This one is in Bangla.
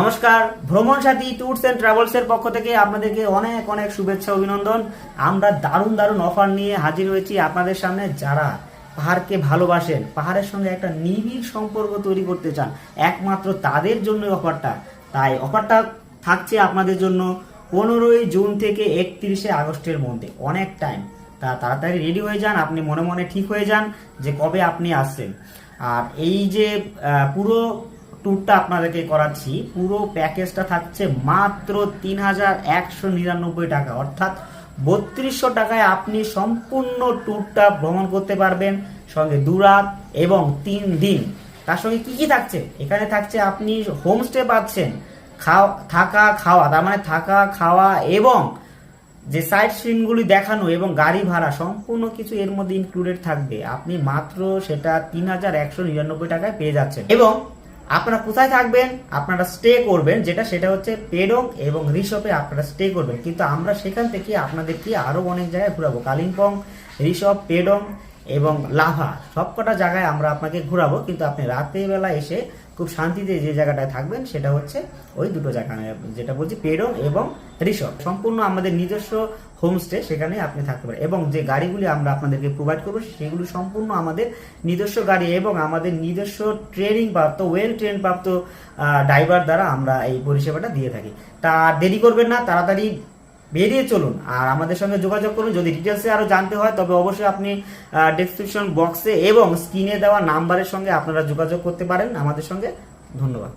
নমস্কার, ভ্রমণ সাথী ট্যুরস এন্ড ট্রাভেলস এর পক্ষ থেকে আপনাদেরকে অনেক অনেক শুভেচ্ছা, অভিনন্দন। আমরা দারুণ দারুণ অফার নিয়ে হাজির হয়েছি আপনাদের সামনে। যারা পাহাড়কে ভালোবাসেন, পাহাড়ের সঙ্গে একটা নিবিড় সম্পর্ক তৈরি করতে চান, একমাত্র তাদের জন্য অফারটা তাই অফারটা থাকছে আপনাদের জন্য পনেরোই জুন থেকে একত্রিশে আগস্টের মধ্যে। অনেক টাইম তা তাড়াতাড়ি রেডি হয়ে যান, আপনি মনে মনে ঠিক হয়ে যান যে কবে আপনি আসছেন। আর এই যে পুরো ট্যুরটা আপনাদেরকে করাচ্ছি। পুরো প্যাকেজটা থাকছে মাত্র তিন হাজার একশো নিরানব্বই টাকা। অর্থাৎ বত্রিশশো টাকায় আপনি সম্পূর্ণ ট্যুরটা ভ্রমণ করতে পারবেন। সঙ্গে দুরাত এবং তিন দিন। তার সঙ্গে কি কি থাকছে? এখানে থাকছে আপনি হোমস্টে পাচ্ছেন, খাওয়া, থাকা, খাওয়া। তার মানে থাকা, খাওয়া এবং যে সাইট সিনগুলি দেখানো এবং গাড়ি ভাড়া, সম্পূর্ণ কিছু এর মধ্যে ইনক্লুডেড থাকবে। আপনি মাত্র সেটা তিন হাজার একশো নিরানব্বই টাকায় পেয়ে যাচ্ছেন। এবং আপনারা কোথায় থাকবেন, আপনারা স্টে করবেন, যেটা সেটা হচ্ছে পেডং এবং রিসপে আপনারা স্টে করবেন। কিন্তু আমরা সেখান থেকে আপনাদেরকে আরও অনেক জায়গায় ঘুরাবো। কালিম্পং, রিসপ, পেডং এবং লাভা, সবকটা জায়গায় আমরা আপনাকে ঘুরাবো, কিন্তু আপনি রাতের বেলা এসে খুব শান্তিতে যে জায়গাটায় থাকবেন সেটা হচ্ছে ওই দুটো জায়গা যেটা বলছি পেডং এবং রিসর্ট। সম্পূর্ণ আমাদের নিজস্ব হোমস্টে সেখানে আপনি থাকতে পারেন। এবং যে গাড়িগুলি আমরা আপনাদেরকে প্রোভাইড করব, সেগুলি সম্পূর্ণ আমাদের নিজস্ব গাড়ি এবং আমাদের নিজস্ব ট্রেনিং প্রাপ্ত ওয়েল ট্রেন প্রাপ্ত ড্রাইভার দ্বারা আমরা এই পরিষেবাটা দিয়ে থাকি। তা দেরি করবেন না, তাড়াতাড়ি বেরিয়ে চলুন আর আমাদের সঙ্গে যোগাযোগ করুন। যদি ডিটেলসে আরও জানতে হয়, তবে অবশ্যই আপনি ডেসক্রিপশন বক্সে এবং স্ক্রিনে দেওয়া নাম্বারের সঙ্গে আপনারা যোগাযোগ করতে পারেন। আমাদের সঙ্গে, ধন্যবাদ।